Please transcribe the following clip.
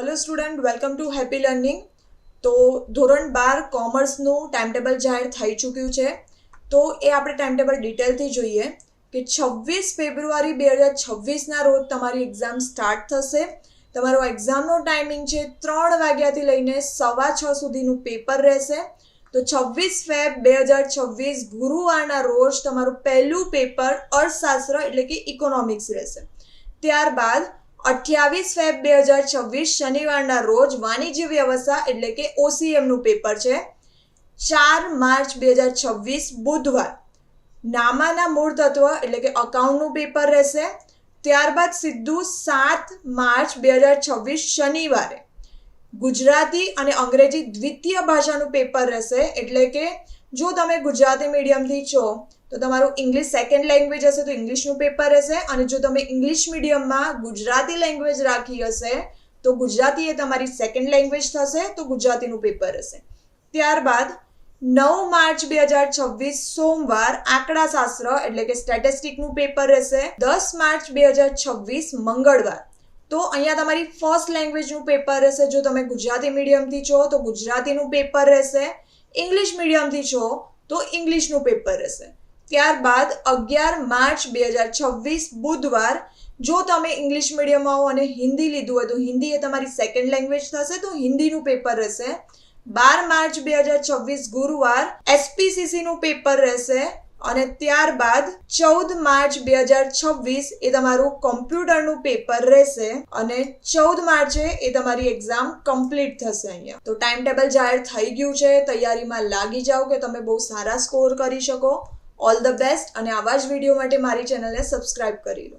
Hello student welcome to happy learning તો ધોરણ બાર કોમર્સનું timetable જાહેર થઈ ચૂક્યું છે. તો એ આપણે ટાઈમટેબલ ડિટેલથી જોઈએ કે છવ્વીસ ફેબ્રુઆરી બે હજાર છવ્વીસના રોજ તમારી એક્ઝામ સ્ટાર્ટ થશે. તમારો એક્ઝામનો ટાઈમિંગ છે ત્રણ વાગ્યાથી લઈને સવા છ સુધીનું પેપર રહેશે. તો છવ્વીસ ફેબ બે હજાર છવ્વીસ ગુરુવારના રોજ તમારું પહેલું પેપર અર્થશાસ્ત્ર એટલે કે ઇકોનોમિક્સ રહેશે. ત્યારબાદ અઠ્યાવીસ ફેબ બે હજાર છવ્વીસ શનિવારના રોજ વાણિજ્ય વ્યવસ્થા એટલે કે ઓસીએમનું પેપર છે. ચાર માર્ચ બે હજાર છવ્વીસ બુધવાર. નામાના મૂળ તત્વ એટલે કે અકાઉન્ટનું પેપર રહેશે. ત્યારબાદ સીધું સાત માર્ચ બે હજાર છવ્વીસ શનિવારે. ગુજરાતી અને અંગ્રેજી દ્વિતીય ભાષાનું પેપર રહેશે એટલે કે જો તમે ગુજરાતી મીડિયમથી છો તો તમારું ઇંગ્લિશ સેકન્ડ લેંગ્વેજ હશે તો ઇંગ્લિશનું પેપર હશે અને જો તમે ઇંગ્લિશ મીડિયમમાં ગુજરાતી લેંગ્વેજ રાખી હશે તો ગુજરાતી એ તમારી સેકન્ડ લેંગ્વેજ થશે તો ગુજરાતીનું પેપર હશે. ત્યારબાદ નવ માર્ચ બે હજાર છવ્વીસ સોમવાર આંકડાશાસ્ત્ર એટલે કે સ્ટેટિસ્ટિકનું પેપર રહેશે દસ માર્ચ બે હજાર છવ્વીસ મંગળવાર. તો અહીંયા તમારી ફર્સ્ટ લેંગ્વેજનું પેપર રહેશે જો તમે ગુજરાતી મીડિયમથી છો તો ગુજરાતીનું પેપર રહેશે ઇંગ્લિશ મીડિયમથી છો તો ઇંગ્લિશનું પેપર રહેશે ત્યારબાદ અગિયાર માર્ચ બે હજાર છવ્વીસ બુધવાર, જો તમે ઇંગ્લિશ મીડિયમમાં હો અને હિન્દી લીધું હોય તો હિન્દી એ તમારી સેકન્ડ લેંગ્વેજ થશે, તો હિન્દીનું પેપર રહેશે. બાર માર્ચ બે હજાર છવ્વીસ ગુરુવાર એસપીસીસીનું પેપર રહેશે અને ત્યારબાદ ચૌદ માર્ચ બે હજાર છવ્વીસ એ તમારું કોમ્પ્યુટરનું પેપર રહેશે અને ચૌદ માર્ચે એ તમારી એક્ઝામ કમ્પ્લીટ થશે અહીંયા. તો ટાઈમ ટેબલ જાહેર થઈ ગયું છે, તૈયારીમાં લાગી જાઓ કે તમે બહુ સારા સ્કોર કરી શકો. ઓલ ધ બેસ્ટ અને આવા જ વીડિયો માટે મારી ચેનલને સબસ્ક્રાઈબ કરી લો.